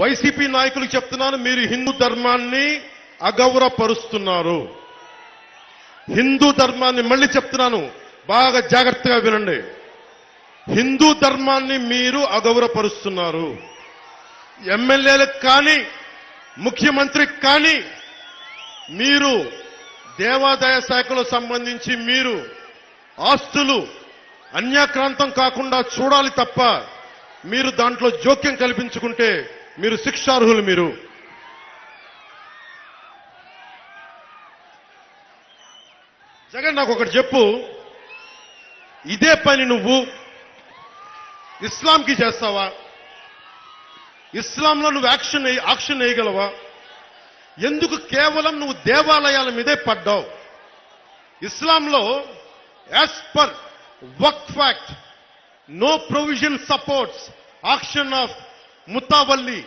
YCP నాయకులకు చెప్తున్నాను మీరు హిందూ ధర్మాన్ని అగౌరవపరుస్తున్నారు. హిందూ ధర్మాన్ని మళ్ళీ చెప్తున్నాను బాగా జాగ్రత్తగా వినండి. హిందూ ధర్మాన్ని మీరు అగౌరవపరుస్తున్నారు. ఎమ్మెల్యేలకు కానీ ముఖ్యమంత్రికి కానీ మీరు దేవాదాయ శాఖలో సంబంధించి మీరు ఆస్తులు అన్యాక్రాంతం కాకుండా చూడాలి తప్ప మీరు దాంట్లో జోక్యం కల్పించుకుంటే మీరు శిక్షార్హులు మీరు. జగన్ నాకు ఒకటి చెప్పు. ఇదే పని నువ్వు ఇస్లాంకి చేస్తావా? ఇస్లాంలో నువ్వు యాక్షన్ యాక్షన్ వేయగలవా ఎందుకు కేవలం నువ్వు దేవాలయాల మీదే పడ్డావు? ఇస్లాంలో as per Waqf fact no provision supports action of ముతావల్లి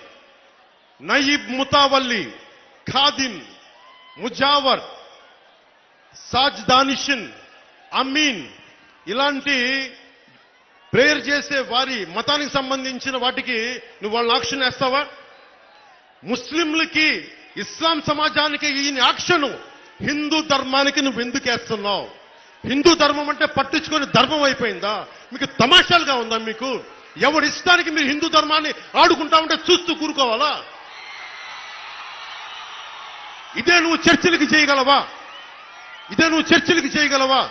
నయీబ్ ముతావల్లి ఖాదిన్ ముజావర్ సాజ్ దానిషిన్ అమీన్ ఇలాంటి ప్రేయర్ చేసే వారి మతానికి సంబంధించిన వాటికి నువ్వు వాళ్ళని ఆక్షన్ వేస్తావా? ముస్లింలకి ఇస్లాం సమాజానికి ఈ యాక్షన్ హిందూ ధర్మానికి నువ్వు ఎందుకు వేస్తున్నావు? హిందూ ధర్మం అంటే పట్టించుకొని ధర్మం అయిపోయిందా? మీకు తమాషాలుగా ఉందా మీకు? ఎవరి ఇష్టానికి మీరు హిందూ ధర్మాన్ని ఆడుకుంటా ఉంటే చూస్తూ కూరుకోవాలా? ఇదే నువ్వు చర్చలకి చేయగలవా? ఇదే నువ్వు చర్చలకి చేయగలవా?